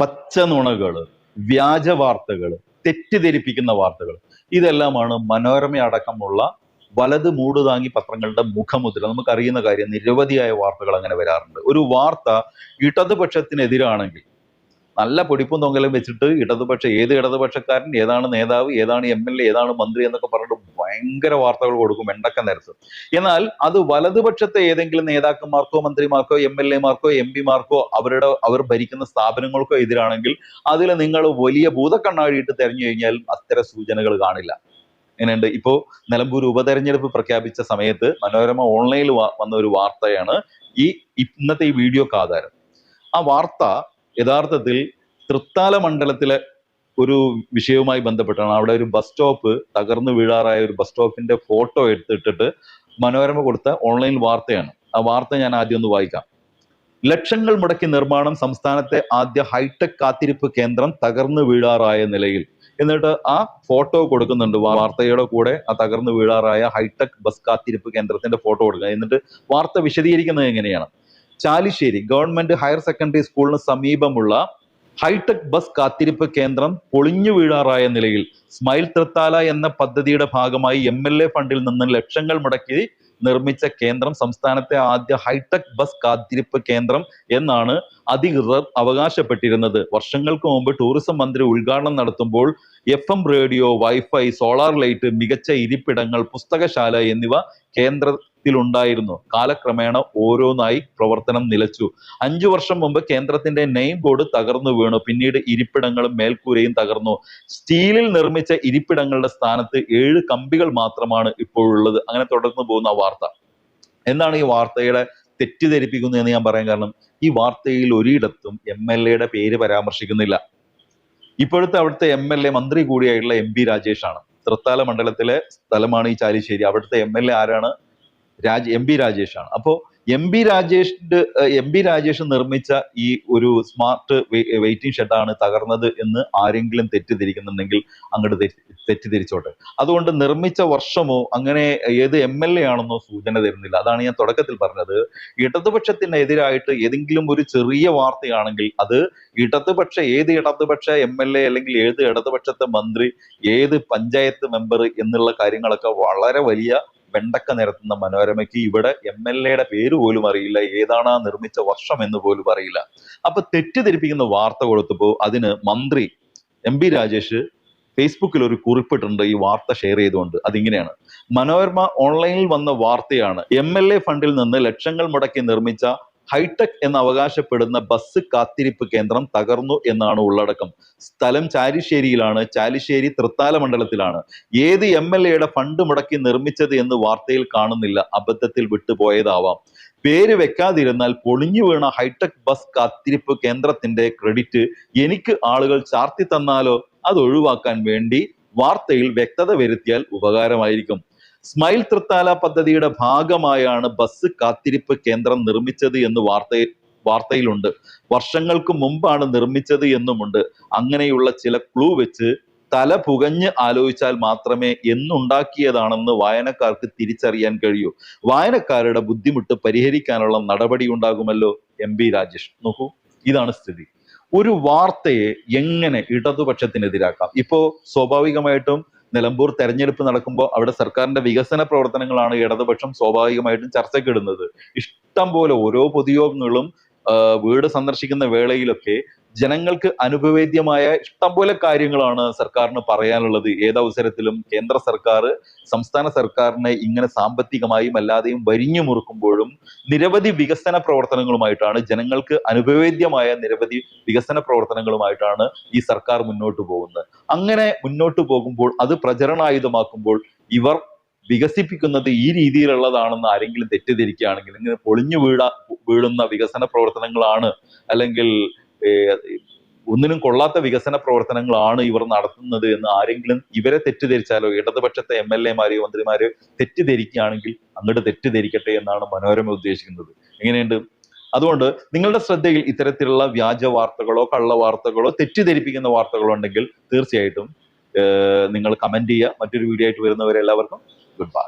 പച്ച നുണകൾ വ്യാജ വാർത്തകൾ തെറ്റിദ്ധരിപ്പിക്കുന്ന വാർത്തകൾ ഇതെല്ലാമാണ് മനോരമ അടക്കമുള്ള വലത് മൂടുതാങ്ങി പത്രങ്ങളുടെ മുഖമുദ്ര. നമുക്കറിയുന്ന കാര്യം നിരവധിയായ വാർത്തകൾ അങ്ങനെ വരാറുണ്ട്. ഒരു വാർത്ത ഇടതുപക്ഷത്തിനെതിരാണെങ്കിൽ നല്ല പൊടിപ്പും തൊങ്കലും വെച്ചിട്ട് ഇടതുപക്ഷ ഏത് ഇടതുപക്ഷക്കാരൻ ഏതാണ് നേതാവ് ഏതാണ് എം എൽ എ ഏതാണ് മന്ത്രി എന്നൊക്കെ പറഞ്ഞിട്ട് ഭയങ്കര വാർത്തകൾ കൊടുക്കും വെണ്ടക്ക നേരത്ത്. എന്നാൽ അത് വലതുപക്ഷത്തെ ഏതെങ്കിലും നേതാക്കന്മാർക്കോ മന്ത്രിമാർക്കോ എം എൽ എമാർക്കോ എം പിമാർക്കോ അവരുടെ അവർ ഭരിക്കുന്ന സ്ഥാപനങ്ങൾക്കോ എതിരാണെങ്കിൽ അതിൽ നിങ്ങൾ വലിയ ഭൂതക്കണ്ണാടിയിട്ട് തെരഞ്ഞു കഴിഞ്ഞാൽ അത്തരം സൂചനകൾ കാണില്ല. എങ്ങനെയുണ്ട്? ഇപ്പോ നിലമ്പൂർ ഉപതെരഞ്ഞെടുപ്പ് പ്രഖ്യാപിച്ച സമയത്ത് മനോരമ ഓൺലൈനിൽ വന്ന ഒരു വാർത്തയാണ് ഈ ഇന്നത്തെ ഈ വീഡിയോക്ക് ആധാരം. ആ വാർത്ത യഥാർത്ഥത്തിൽ തൃത്താല മണ്ഡലത്തിലെ ഒരു വിഷയവുമായി ബന്ധപ്പെട്ടാണ്. അവിടെ ഒരു ബസ് സ്റ്റോപ്പ് തകർന്നു വീഴാറായ ഒരു ബസ് സ്റ്റോപ്പിന്റെ ഫോട്ടോ എടുത്തിട്ടിട്ട് മനോരമ കൊടുത്ത ഓൺലൈൻ വാർത്തയാണ്. ആ വാർത്ത ഞാൻ ആദ്യം ഒന്ന് വായിക്കാം. ലക്ഷങ്ങൾ മുടക്കി നിർമ്മാണം സംസ്ഥാനത്തെ ആദ്യ ഹൈടെക് കാത്തിരിപ്പ് കേന്ദ്രം തകർന്നു വീഴാറായ നിലയിൽ. എന്നിട്ട് ആ ഫോട്ടോ കൊടുക്കുന്നുണ്ട്. വാർത്തയുടെ കൂടെ ആ തകർന്നു വീഴാറായ ഹൈടെക് ബസ് കാത്തിരിപ്പ് കേന്ദ്രത്തിന്റെ ഫോട്ടോ കൊടുക്കുക. എന്നിട്ട് വാർത്ത വിശദീകരിക്കുന്നത് എങ്ങനെയാണ്? ചാലിശ്ശേരി ഗവൺമെന്റ് ഹയർ സെക്കൻഡറി സ്കൂളിന് സമീപമുള്ള ഹൈടെക് ബസ് കാത്തിരിപ്പ് കേന്ദ്രം പൊളിഞ്ഞു വീഴാറായ നിലയിൽ സ്മൈൽ തൃത്താല എന്ന പദ്ധതിയുടെ ഭാഗമായി എം എൽ എ ഫണ്ടിൽ നിന്ന് ലക്ഷങ്ങൾ മുടക്കി നിർമ്മിച്ച കേന്ദ്രം സംസ്ഥാനത്തെ ആദ്യ ഹൈടെക് ബസ് കാത്തിരിപ്പ് കേന്ദ്രം എന്നാണ് അധികൃതർ അവകാശപ്പെട്ടിരുന്നത്. വർഷങ്ങൾക്ക് മുമ്പ് ടൂറിസം മന്ത്രി ഉദ്ഘാടനം നടത്തുമ്പോൾ F M radio wifi solar light മികച്ച ഇരിപ്പിടങ്ങൾ പുസ്തകശാല എന്നിവ കേന്ദ്രത്തിലുണ്ടായിരുന്നു കാലക്രമേണ ഓരോന്നായി പ്രവർത്തനം നിലച്ചു. അഞ്ചു വർഷം മുമ്പ് കേന്ദ്രത്തിന്റെ നെയിം ബോർഡ് തകർന്നു വീണു. പിന്നീട് ഇരിപ്പിടങ്ങളും മേൽക്കൂരയും തകർന്നു. സ്റ്റീലിൽ നിർമ്മിച്ച ഇരിപ്പിടങ്ങളുടെ സ്ഥാനത്ത് ഏഴ് കമ്പികൾ മാത്രമാണ് ഇപ്പോഴുള്ളത്. അങ്ങനെ തുടർന്നു പോകുന്ന വാർത്ത. എന്താണ് ഈ വാർത്തയുടെ തെറ്റിദ്ധരിപ്പിക്കുന്നത് എന്ന് ഞാൻ പറയാൻ കാരണം? ഈ വാർത്തയിൽ ഒരിടത്തും എം എൽ എയുടെ പേര് പരാമർശിക്കുന്നില്ല. ഇപ്പോഴത്തെ അവിടുത്തെ എം എൽ എ മന്ത്രി കൂടിയായിട്ടുള്ള എം പി രാജേഷാണ്. തൃത്താല മണ്ഡലത്തിലെ സ്ഥലമാണ് ഈ ചാലിശ്ശേരി. അവിടുത്തെ എം എൽ എ ആരാണ്? രാജ് എം പി രാജേഷ് ആണ് അപ്പോ എം പി രാജേഷിന്റെ എം പി രാജേഷ് നിർമ്മിച്ച ഈ ഒരു സ്മാർട്ട് വെയിറ്റിംഗ് ഷെഡാണ് തകർന്നത് എന്ന് ആരെങ്കിലും തെറ്റിദ്ധരിക്കുന്നുണ്ടെങ്കിൽ അങ്ങോട്ട് തെറ്റിദ്ധരിച്ചോട്ടെ. അതുകൊണ്ട് നിർമ്മിച്ച വർഷമോ അങ്ങനെ ഏത് എം എൽ എ ആണെന്നോ സൂചന തരുന്നില്ല. അതാണ് ഞാൻ തുടക്കത്തിൽ പറഞ്ഞത്. ഇടതുപക്ഷത്തിനെതിരായിട്ട് ഏതെങ്കിലും ഒരു ചെറിയ വാർത്തയാണെങ്കിൽ അത് ഇടതുപക്ഷ ഏത് ഇടതുപക്ഷ എം എൽ എ അല്ലെങ്കിൽ ഏത് ഇടതുപക്ഷത്തെ മന്ത്രി ഏത് പഞ്ചായത്ത് മെമ്പർ എന്നുള്ള കാര്യങ്ങളൊക്കെ വളരെ വലിയ വെണ്ടക്ക നിരത്തുന്ന മനോരമയ്ക്ക് ഇവിടെ എം എൽ എയുടെ പേര് പോലും അറിയില്ല. ഏതാണ് ആ നിർമ്മിച്ച വർഷം എന്ന് പോലും അറിയില്ല. അപ്പൊ തെറ്റിദ്ധരിപ്പിക്കുന്ന വാർത്ത കൊടുത്തപ്പോ അതിന് മന്ത്രി എം പി രാജേഷ് ഫേസ്ബുക്കിൽ ഒരു കുറിപ്പിട്ടുണ്ട് ഈ വാർത്ത ഷെയർ ചെയ്തുകൊണ്ട്. അതിങ്ങനെയാണ്. മനോരമ ഓൺലൈനിൽ വന്ന വാർത്തയാണ് എം എൽ എ ഫണ്ടിൽ നിന്ന് ലക്ഷങ്ങൾ മുടക്കി നിർമ്മിച്ച ഹൈടെക് എന്ന് അവകാശപ്പെടുന്ന ബസ് കാത്തിരിപ്പ് കേന്ദ്രം തകർന്നു എന്നാണ് ഉള്ളടക്കം. സ്ഥലം ചാലിശ്ശേരിയിലാണ്. ചാലിശ്ശേരി തൃത്താല മണ്ഡലത്തിലാണ്. ഏത് എം എൽ എയുടെ ഫണ്ട് മുടക്കി നിർമ്മിച്ചത് എന്ന് വാർത്തയിൽ കാണുന്നില്ല. അബദ്ധത്തിൽ വിട്ടുപോയതാവാം. പേര് വെക്കാതിരുന്നാൽ പൊളിഞ്ഞു വീണ ഹൈടെക് ബസ് കാത്തിരിപ്പ് കേന്ദ്രത്തിന്റെ ക്രെഡിറ്റ് എനിക്ക് ആളുകൾ ചാർത്തി തന്നാലോ? അത് ഒഴിവാക്കാൻ വേണ്ടി വാർത്തയിൽ വ്യക്തത വരുത്തിയാൽ ഉപകാരമായിരിക്കും. സ്മൈൽ തൃത്താല പദ്ധതിയുടെ ഭാഗമായാണ് ബസ് കാത്തിരിപ്പ് കേന്ദ്രം നിർമ്മിച്ചത് എന്ന് വാർത്ത വാർത്തയിലുണ്ട്. വർഷങ്ങൾക്ക് മുമ്പാണ് നിർമ്മിച്ചത് എന്നുമുണ്ട്. അങ്ങനെയുള്ള ചില ക്ലൂ വെച്ച് തല പുകഞ്ഞ് ആലോചിച്ചാൽ മാത്രമേ എന്നുണ്ടാക്കിയതാണെന്ന് വായനക്കാർക്ക് തിരിച്ചറിയാൻ കഴിയൂ. വായനക്കാരുടെ ബുദ്ധിമുട്ട് പരിഹരിക്കാനുള്ള നടപടി ഉണ്ടാകുമല്ലോ എം ബി രാജേഷ്. നോക്കൂ ഇതാണ് സ്ഥിതി. ഒരു വാർത്തയെ എങ്ങനെ ഇടതുപക്ഷത്തിനെതിരാക്കാം? ഇപ്പോ സ്വാഭാവികമായിട്ടും നിലമ്പൂർ തെരഞ്ഞെടുപ്പ് നടക്കുമ്പോൾ അവിടെ സർക്കാരിന്റെ വികസന പ്രവർത്തനങ്ങളാണ് ഇടതുപക്ഷം സ്വാഭാവികമായിട്ടും ചർച്ചയ്ക്കിടുന്നത് ഇഷ്ടം പോലെ ഓരോ പൊതുയോഗങ്ങളും വീട് സന്ദർശിക്കുന്ന വേളയിലൊക്കെ ജനങ്ങൾക്ക് അനുഭവേദ്യമായ ഇഷ്ടംപോലെ കാര്യങ്ങളാണ് സർക്കാരിന് പറയാനുള്ളത്. ഏതവസരത്തിലും കേന്ദ്ര സർക്കാർ സംസ്ഥാന സർക്കാരിനെ ഇങ്ങനെ സാമ്പത്തികമായും അല്ലാതെയും വരിഞ്ഞു മുറുക്കുമ്പോഴും നിരവധി വികസന പ്രവർത്തനങ്ങളുമായിട്ടാണ് ജനങ്ങൾക്ക് അനുഭവേദ്യമായ നിരവധി വികസന പ്രവർത്തനങ്ങളുമായിട്ടാണ് ഈ സർക്കാർ മുന്നോട്ട് പോകുന്നത്. അങ്ങനെ മുന്നോട്ട് പോകുമ്പോൾ അത് പ്രചരണായുധമാക്കുമ്പോൾ ഇവർ വികസിപ്പിക്കുന്നത് ഈ രീതിയിലുള്ളതാണെന്ന് ആരെങ്കിലും തെറ്റിദ്ധരിക്കുകയാണെങ്കിൽ ഇങ്ങനെ പൊളിഞ്ഞു വീഴ വീഴുന്ന വികസന പ്രവർത്തനങ്ങളാണ് അല്ലെങ്കിൽ ഒന്നിനും കൊള്ളാത്ത വികസന പ്രവർത്തനങ്ങളാണ് ഇവർ നടത്തുന്നത് എന്ന് ആരെങ്കിലും ഇവരെ തെറ്റിദ്ധരിച്ചാലോ ഇടതുപക്ഷത്തെ എം എൽ എമാരെയോ മന്ത്രിമാരെയോ തെറ്റിദ്ധരിക്കുകയാണെങ്കിൽ അങ്ങോട്ട് തെറ്റിദ്ധരിക്കട്ടെ എന്നാണ് മനോരമ ഉദ്ദേശിക്കുന്നത്. എങ്ങനെയുണ്ട്? അതുകൊണ്ട് നിങ്ങളുടെ ശ്രദ്ധയിൽ ഇത്തരത്തിലുള്ള വ്യാജ വാർത്തകളോ കള്ള വാർത്തകളോ തെറ്റിദ്ധരിപ്പിക്കുന്ന വാർത്തകളോ ഉണ്ടെങ്കിൽ തീർച്ചയായിട്ടും നിങ്ങൾ കമന്റ് ചെയ്യുക. മറ്റൊരു വീഡിയോ ആയിട്ട് വരുന്നവരെല്ലാവർക്കും ഗുഡ് ബൈ.